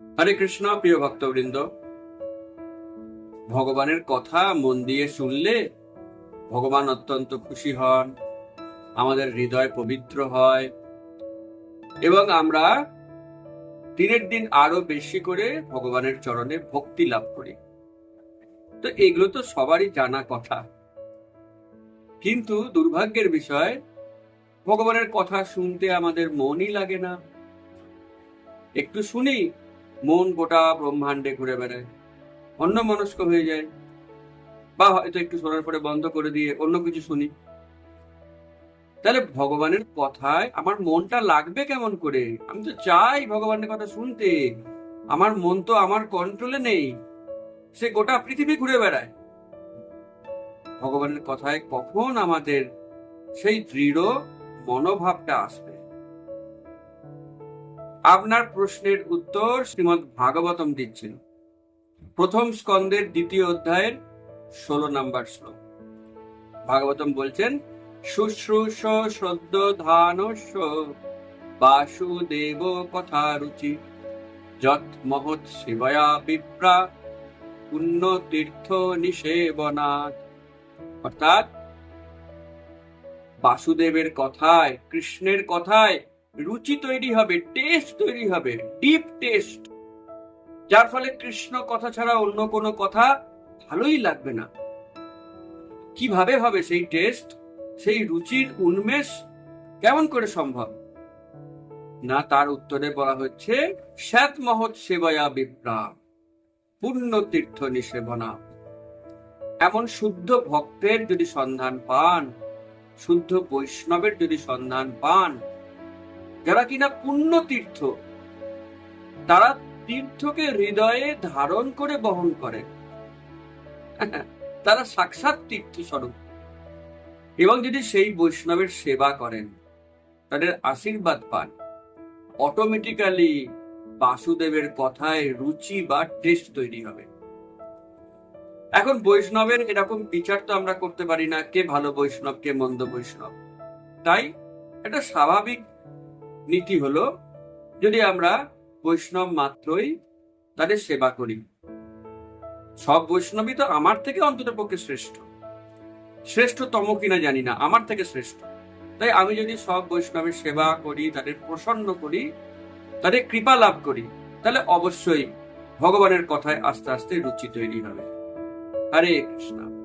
হরে কৃষ্ণ, প্রিয় ভক্তবৃন্দ। ভগবানের কথা মন দিয়ে শুনলে ভগবান অত্যন্ত খুশি হন, আমাদের হৃদয় পবিত্র হয় এবং আমরা দিনের দিন আরও বেশি করে ভগবানের চরণে ভক্তি লাভ করি। তো এগুলো তো সবারই জানা কথা। কিন্তু দুর্ভাগ্যের বিষয়, ভগবানের কথা শুনতে আমাদের মনই লাগে না। একটু শুনি মন গোটা ব্রহ্মাণ্ডে ঘুরে বেড়ায়। অন্য মনস্ক হয়ে যায়। বা হয়তো একটু শোনার পরে বন্ধ করে দিয়ে অন্য কিছু শুনি। তাহলে ভগবানের কথায় আমার মনটা লাগবে কেমন করে? আমি তো চাই ভগবানের কথা শুনতে। আমার মন তো আমার কন্ট্রোলে নেই। সে গোটা পৃথিবী ঘুরে বেড়ায়। ভগবানের কথায় কখন আমাদের সেই দৃঢ় মনোভাবটা আসবে? আপনার প্রশ্নের উত্তর শ্রীমদ ভাগবতম দিচ্ছেন। প্রথম স্কন্দের দ্বিতীয় অধ্যায়ের ষোলো নাম্বার শ্লোক। ভাগবতম বলছেন, শুশ্রূষ শ্রদ্ধ ধানস্য বাসুদেব কথা রুচি। যত মহৎ শিবয়া বিপ্রা পুণ্য তীর্থ নিষেবনাথ। অর্থাৎ বাসুদেবের কথায়, কৃষ্ণের কথায় রুচি তৈরি হবে টেস্ট তৈরি হবে ডিপ টেস্ট যার ফলে কৃষ্ণ কথা ছাড়া অন্য কোনো কথা ভালোই লাগবে না। কীভাবে হবে সেই টেস্ট সেই রুচির উন্মেষ কেমন করে সম্ভব? না, তার উত্তরে বলা হচ্ছে শ্যাত মহৎ সেবয়া বিপ্রা পূর্ণ তীর্থ নিষেবনা। এমন শুদ্ধ ভক্তের যদি সন্ধান পান, শুদ্ধ বৈষ্ণবের যদি সন্ধান পান যারা কিনা পুণ্য তীর্থ তারা তীর্থকে হৃদয়ে ধারণ করে বহন করে। তারা সাক্ষাৎ তীর্থ স্বরূপ এবং যদি সেই বৈষ্ণবের সেবা করেন, তাদের আশীর্বাদ পান। অটোমেটিক্যালি বাসুদেবের কথায় রুচি বা টেস্ট তৈরি হবে। এখন বৈষ্ণবের এরকম বিচার তো আমরা করতে পারি না, কে ভালো বৈষ্ণব, কে মন্দ বৈষ্ণব। তাই এটা স্বাভাবিক নীতি হলো, যদি আমরা বৈষ্ণব মাত্রই তাদের সেবা করি। সব বৈষ্ণবই তো আমার থেকে অন্তত পক্ষে শ্রেষ্ঠ। শ্রেষ্ঠতম কিনা জানি না, আমার থেকে শ্রেষ্ঠ। তাই আমি যদি সব বৈষ্ণবের সেবা করি, তাদের প্রসন্ন করি, তাদের কৃপা লাভ করি, তাহলে অবশ্যই ভগবানের কথায় আস্তে আস্তে রুচি তৈরি হবে। হরে কৃষ্ণ।